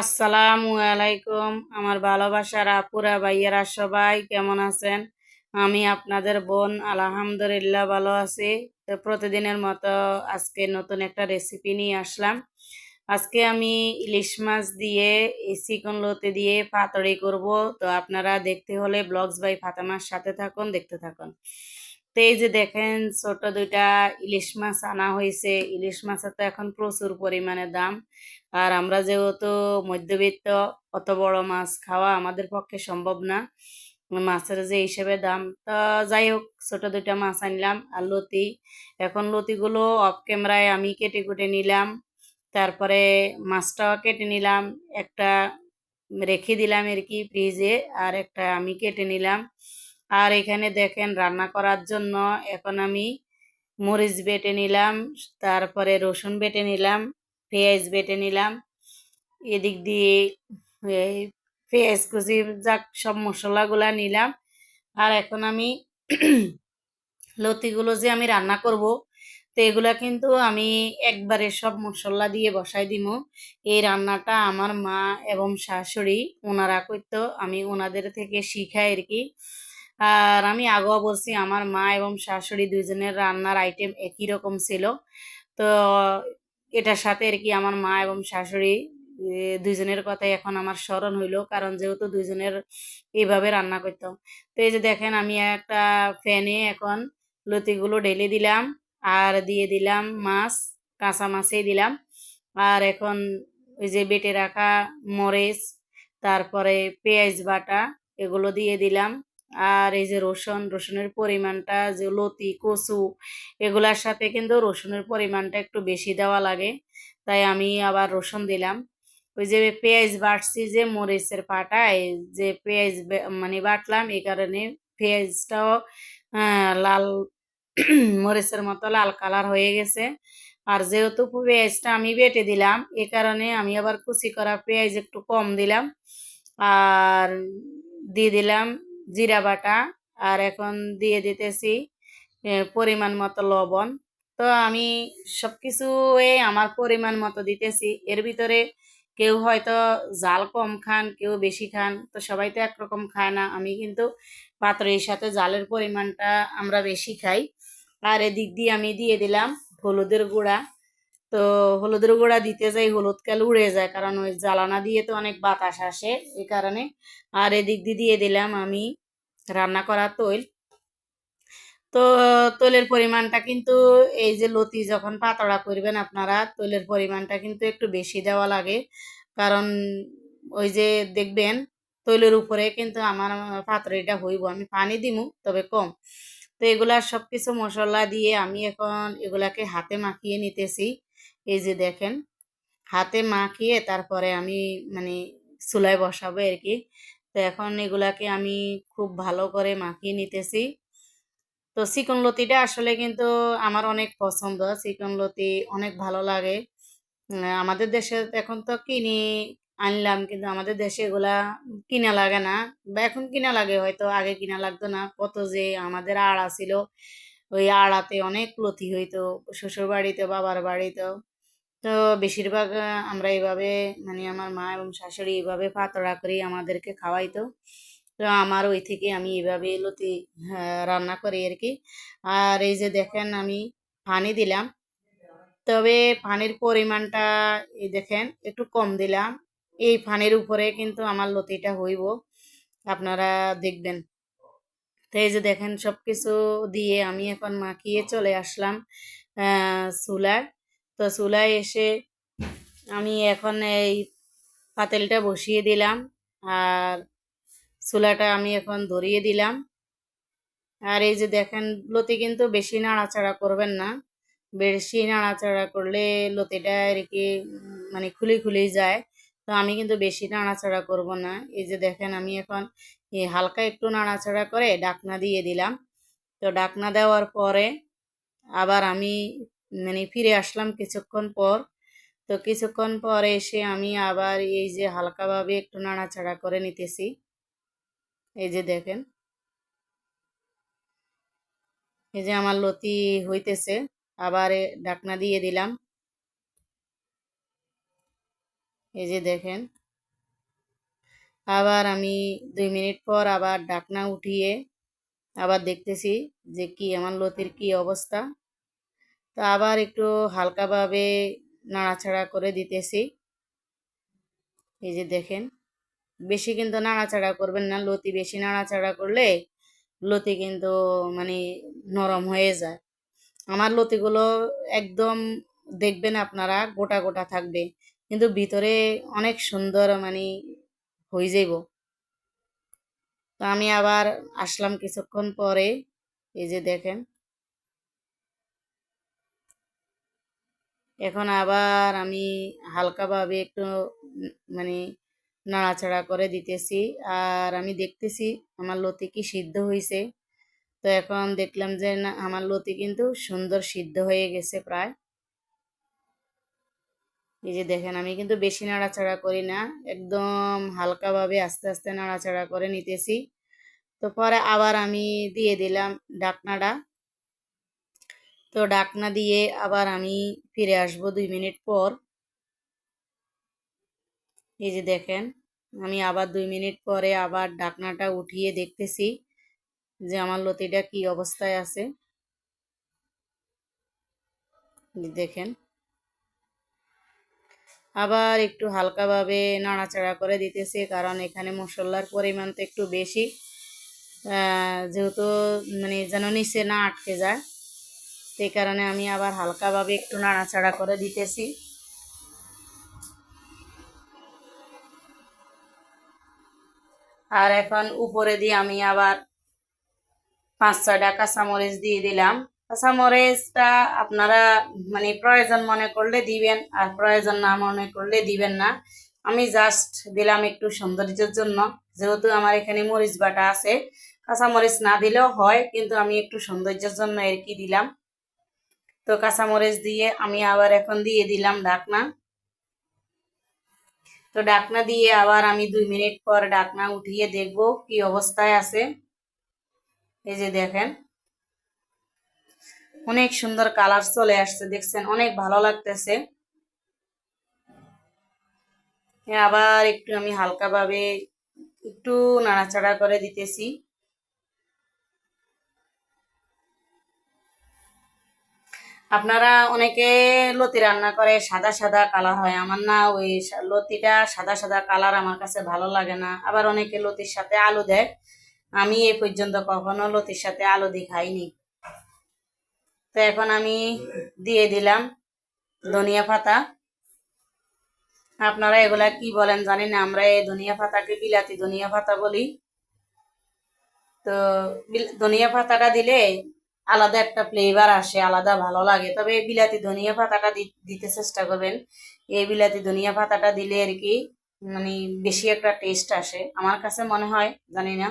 আসসালামু আলাইকুম, আমার ভালোবাসার আপুরা, ভাইয়েরা, সবাই কেমন আছেন? আমি আপনাদের বোন, আলহামদুলিল্লাহ ভালো আছি। তো প্রতিদিনের মতো আজকে নতুন একটা রেসিপি নিয়ে আসলাম। আজকে আমি ইলিশ মাছ দিয়ে চিকন লতি দিয়ে পাতড়ি করব। তো আপনারা দেখতে হলে ব্লগস বাই ফাতেমার সাথে থাকুন, দেখতে থাকুন। তো এই যে দেখেন ছোট দুইটা ইলিশ মাছ আনা হয়েছে ইলিশ মাছের তো এখন প্রচুর পরিমাণে দাম। আর আমরা যেহেতু মধ্যবিত্ত, অত বড় মাছ খাওয়া আমাদের পক্ষে সম্ভব না। মাছের যে হিসেবে দাম, তো যাই হোক, ছোট দুইটা মাছ আনলাম আর লতি। এখন লতিগুলো অফ ক্যামেরায় আমি কেটে কুটে নিলাম। তারপরে মাছটাও কেটে নিলাম। একটা রেখে দিলাম আর কি ফ্রিজে আর একটা আমি কেটে নিলাম। আর এখানে দেখেন রান্না করার জন্য এখন আমি মরিচ বেটে নিলাম, তারপরে রসুন বেটে নিলাম, পেঁয়াজ বেটে নিলাম, এদিক দিয়ে পেঁয়াজ কুচি যাক সব মশলাগুলা নিলাম। আর এখন আমি লতিগুলো যে আমি রান্না করব, তো এগুলা কিন্তু আমি একবারে সব মশলা দিয়ে বসাই দিব। এই রান্নাটা আমার মা এবং শাশুড়ি, ওনারা করতো, আমি ওনাদের থেকে শিখাই আর কি। আর আমি আগেও বলছি, আমার মা এবং শাশুড়ি দুইজনের রান্নার আইটেম একই রকম ছিল। তো এটার সাথে আর কি আমার মা এবং শাশুড়ি দুইজনের কথাই এখন আমার স্মরণ হইল, কারণ যেহেতু দুইজনের এইভাবে রান্না করতাম তো এই যে দেখেন, আমি একটা ফ্যানে এখন লতিগুলো ঢেলে দিলাম, আর দিয়ে দিলাম মাছ, কাঁচা মাছেই দিলাম। আর এখন ওই যে বেটে রাখা মরিচ, তারপরে পেঁয়াজ বাটা, এগুলো দিয়ে দিলাম। আর এই যে রসুন, রসুনের পরিমাণটা, যে লতি, কচু, এগুলার সাথে কিন্তু রসুনের পরিমাণটা একটু বেশি দেওয়া লাগে। তাই আমি আবার রসুন দিলাম। ওই যে পেঁয়াজ বাটছি যে মরিচের পাটায় যে পেঁয়াজ মানে বাটলাম, এই কারণে পেঁয়াজটাও লাল, মরিচের মতো লাল কালার হয়ে গেছে। আর যেহেতু পেঁয়াজটা আমি বেটে দিলাম, এ কারণে আমি আবার কুচি করা পেঁয়াজ একটু কম দিলাম। আর দিয়ে দিলাম জিরা বাটা আর এখন দিয়ে দিতেছি পরিমাণ মতো লবণ। তো আমি সব কিছু আমার পরিমাণ মতো দিতেছি। এর ভিতরে কেউ হয়তো জাল কম খান, কেউ বেশি খান, তো সবাই তো একরকম খায় না। আমি কিন্তু পাত্রের সাথে জালের পরিমাণটা আমরা বেশি খাই। আর এদিক দিয়ে আমি দিয়ে দিলাম হলুদের গুঁড়া। তো হলুদের গুঁড়া দিতে যাই, হলুদ কাল উড়ে যায়, কারণ ওই জ্বালানা দিয়ে তো অনেক বাতাস আসে এই কারণে। আর এদিক দিয়ে দিয়ে দিলাম আমি রান্না করা তৈল। তো তৈলের পরিমাণটা কিন্তু এই যে লতি যখন পাতড়া করবেন আপনারা, তৈলের পরিমাণটা কিন্তু একটু বেশি দেওয়া লাগে। কারণ ওই যে দেখবেন তৈলের উপরে কিন্তু আমার পাতড়িটা হইব, আমি পানি দিমু, তবে কম। তো এগুলা সব কিছু মশলা দিয়ে আমি এখন এগুলাকে হাতে মাখিয়ে নিতেছি। এই যে দেখেন, হাতে মাখিয়ে তারপরে আমি মানে চুলায় বসাবো আর কি তো এখন এগুলাকে আমি খুব ভালো করে মাখিয়ে নিতেছি। তো চিকন লতিটা আসলে কিন্তু আমার অনেক পছন্দ। চিকন লতি অনেক ভালো লাগে। আমাদের দেশে এখন তো কিনি, আনলাম কিন্তু আমাদের দেশে এগুলা কিনা লাগে না। বা এখন কিনা লাগে, হয়তো আগে কিনা লাগতো না। কত যে আমাদের আড়া ছিল, ওই আড়াতে অনেক লতি হইতো শ্বশুর বাড়িতে বাবার বাড়িতেও। তো বেশিরভাগ আমরা এইভাবে মানে আমার মা এবং শাশুড়ি এইভাবে পাতড়া করে আমাদেরকে খাওয়াইতো। তো আমার ওই থেকে আমি এইভাবে লতি রান্না করি আর কি। আর এই যে দেখেন আমি পানি দিলাম। তবে পানির পরিমাণটা এই দেখেন একটু কম দিলাম। এই পানির উপরে কিন্তু আমার লতিটা হইব। আপনারা দেখবেন। তো এই যে দেখেন সব কিছু দিয়ে আমি এখন মাখিয়ে চলে আসলাম চুলায়। তো চুলায় এসে আমি এখন এই পাতেলটা বসিয়ে দিলাম আর চুলাটা আমি এখন ধরিয়ে দিলাম। আর এই যে দেখেন, লতি কিন্তু বেশি নাড়াচাড়া করবেন না। বেশি নাড়াচাড়া করলে লতিটা আর কি মানে খুলি খুলি যায়। তো আমি কিন্তু বেশি নাড়াচাড়া করব না। এই যে দেখেন, আমি এখন হালকা একটু নাড়াচাড়া করে ডাকনা দিয়ে দিলাম। তো ডাকনা দেওয়ার পরে আবার আমি মানে ফিরে আসলাম কিছুক্ষণ পর। তো কিছুক্ষণ পর এসে আমি আবার এই যে হালকাভাবে একটু নাড়াচাড়া করে নিতেছি। এই যে দেখেন। এই যে আমার লতি হইতেছে, আবার ঢাকনা দিয়ে দিলাম। এই যে দেখেন। আবার আমি দুই মিনিট পর আবার ডাকনা উঠিয়ে আবার দেখতেছি যে কি আমার লতির কি অবস্থা। তো আবার একটু হালকাভাবে নাড়াচাড়া করে দিতেছি। এই যে দেখেন, বেশি কিন্তু নাড়াচাড়া করবেন না, লতি বেশি নাড়াচাড়া করলে লতি কিন্তু মানে নরম হয়ে যায়। আমার লতিগুলো একদম দেখবেন আপনারা, গোটা গোটা থাকবে, কিন্তু ভিতরে অনেক সুন্দর মানে হয়ে যাইব। তো আমি আবার আসলাম কিছুক্ষণ পরে, এই যে দেখেন এখন আবার আমি হালকাভাবে একটু মানে নাড়াচাড়া করে দিতেছি। আর আমি দেখতেছি আমার লতি কি সিদ্ধ হয়েছে তো এখন দেখলাম যে না, আমার লতি কিন্তু সুন্দর সিদ্ধ হয়ে গেছে প্রায়। এই যে দেখেন, আমি কিন্তু বেশি নাড়াচাড়া করি না, একদম হালকাভাবে আস্তে আস্তে নাড়াচাড়া করে নিতেছি। তো পরে আবার আমি দিয়ে দিলাম ডাকনাটা। তো ডাকনা দিয়ে আবার আমি ফিরে আসব দুই মিনিট পর। এই যে দেখেন, আমি আবার দুই মিনিট পরে আবার ডাকনাটা উঠিয়ে দেখতেছি যে আমার লতিটা কি অবস্থায় আছে। দেখেন, আবার একটু হালকাভাবে নাড়াচাড়া করে দিতেছি কারণ এখানে মশলার পরিমাণ তো একটু বেশি। যেহেতু মানে যেন নিচে না আটকে যায়। সেই কারণে আমি আবার হালকাভাবে একটু নাড়াচাড়া করে দিতেছি। আর এখন উপরে দিয়ে আমি আবার পাঁচ ছয়টা কাঁচামরিচ দিয়ে দিলাম। কাঁচামরিচটা আপনারা মানে প্রয়োজন মনে করলে দিবেন, আর প্রয়োজন না মনে করলে দিবেন না। আমি জাস্ট দিলাম একটু সৌন্দর্যের জন্য, যেহেতু আমার এখানে মরিচ বাটা আছে। কাঁচামরিচ না দিলেও হয়, কিন্তু আমি একটু সৌন্দর্যের জন্য আর কি দিলাম। তো কাঁচামরিচ দিয়ে আমি আবার এখন দিয়ে দিলাম ডাকনা। তো ডাকনা দিয়ে আবার আমি দুই মিনিট পর ডাকনা উঠিয়ে দেখব কি অবস্থায় আছে। এই যে দেখেন, অনেক সুন্দর কালার চলে আসছে, দেখছেন? অনেক ভালো লাগতেছে। আবার একটু আমি হালকাভাবে একটু নাড়াচাড়া করে দিতেছি। আপনারা অনেকে লতি রান্না করে, সাদা সাদা কালার হয়। আমার না ওই লতিটা সাদা সাদা কালার আমার কাছে ভালো লাগে না। আবার অনেকে লতির সাথে আলু দেয়। আমি এ পর্যন্ত কখনো লতির সাথে আলু দি খাইনি। তো এখন আমি দিয়ে দিলাম ধনিয়া পাতা। আপনারা এগুলা কি বলেন জানি না? আমরা এই ধনিয়া পাতাকে বিলাতি ধনিয়া পাতা বলি। তো ধনিয়া পাতাটা দিলে আলাদা একটা ফ্লেভার আসে, আলাদা ভালো লাগে। তবে এই বিলাতি ধনিয়া পাতাটা দিতে চেষ্টা করবেন। এই বিলাতি ধনিয়া পাতাটা দিলে আর কি মানে বেশি একটা টেস্ট আসে। আমার কাছে মনে হয়, জানি না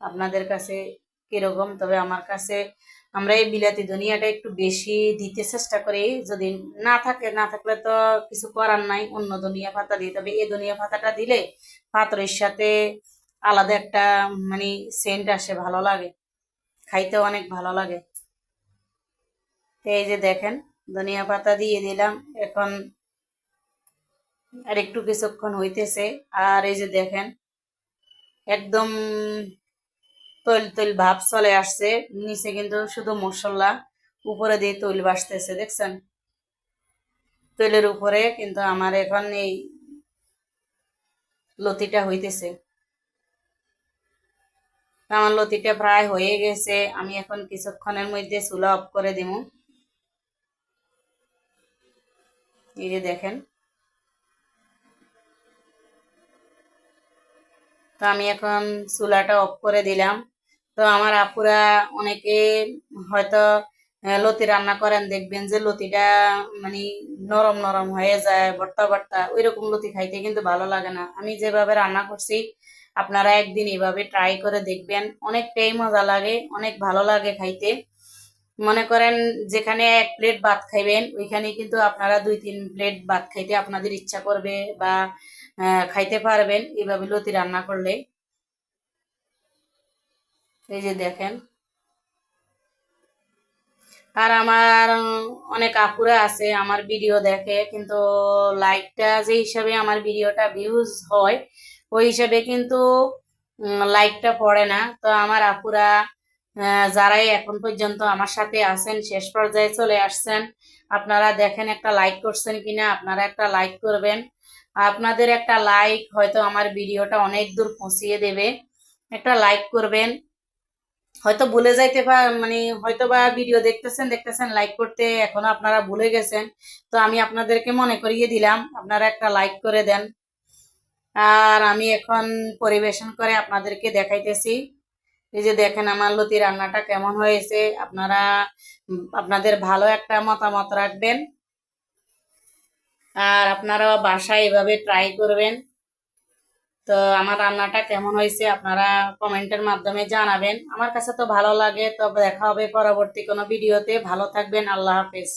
আপনাদের কাছে কীরকম, তবে আমার কাছে আমরা এই বিলাতি ধনিয়াটা একটু বেশি দিতে চেষ্টা করি। যদি না থাকে, না থাকলে তো কিছু করার নাই, অন্য ধনিয়া পাতা দিই। তবে এই ধনিয়া পাতাটা দিলে পাতরের সাথে আলাদা একটা মানে সেন্ট আসে, ভালো লাগে। খাইতে অনেক ভালো লাগে। এই যে দেখেন, ধনিয়া পাতা দিয়ে দিলাম। এখন আর একটু কিছুক্ষণ হইতেছে। আর এই যে দেখেন, একদম তৈল তৈল ভাব চলে আসছে। নিচে কিন্তু শুধু মশলা, উপরে দিয়ে তৈল বাসতেছে, দেখছেন? তৈলের উপরে কিন্তু আমার এখন এই লতিটা হইতেছে। আমার লতিটা প্রায় হয়ে গেছে। আমি এখন কিছুক্ষণের মধ্যে চুলা অফ করে দিব এই যে দেখেন। তো আমি এখন চুলাটা অফ করে দিলাম। তো আমার আপুরা অনেকে হয়তো লতি রান্না করেন, দেখবেন যে লতিটা মানে নরম নরম হয়ে যায়, ভর্তা ভর্তা ওই রকম লতি খাইতে কিন্তু ভালো লাগে না। আমি যেভাবে রান্না করছি আপনারা একদিন এভাবে ট্রাই করে দেখবেন। অনেকটাই মজা লাগে, অনেক ভালো লাগে খাইতে। মনে করেন যেখানে এক প্লেট ভাত খাইবেন, ওইখানে কিন্তু আপনারা দুই তিন প্লেট ভাত খাইতে আপনাদের ইচ্ছা করবে বা খাইতে পারবেন এভাবে লতি রান্না করলে। এই যে দেখেন। আর আমার অনেক আপুরা আছে, আমার ভিডিও দেখে, কিন্তু লাইকটা যে হিসাবে আমার ভিডিওটা ভিউজ হয় ওই হিসেবে কিন্তু লাইকটা পড়ে না। তো আমার আপুরা যারাই এখন পর্যন্ত আমার সাথে আছেন, শেষ পর্যায়ে চলে আসছেন, আপনারা দেখেন একটা লাইক করছেন কিনা, আপনারা একটা লাইক করবেন। আপনাদের একটা লাইক হয়তো আমার ভিডিওটা অনেক দূর পৌঁছিয়ে দেবে। একটা লাইক করবেন। হয়তো ভুলে যাইতে বা মানে হয়তো বা ভিডিও দেখতেছেন দেখতেছেন লাইক করতে এখনও আপনারা ভুলে গেছেন। তো আমি আপনাদেরকে মনে করিয়ে দিলাম, আপনারা একটা লাইক করে দেন। আর আমি এখন পরিবেশন করে আপনাদেরকে দেখাইতেছি। এই যে দেখেন আমার লতি রান্নাটা কেমন হয়েছে। আপনারা, আপনাদের ভালো একটা মতামত রাখবেন। আর আপনারাও বাসায় এভাবে ট্রাই করবেন। তো আমার রান্নাটা কেমন হয়েছে আপনারা কমেন্টের মাধ্যমে জানাবেন। আমার কাছে তো ভালো লাগে তো দেখা হবে পরবর্তী কোনো ভিডিওতে। ভালো থাকবেন, আল্লাহ হাফেজ।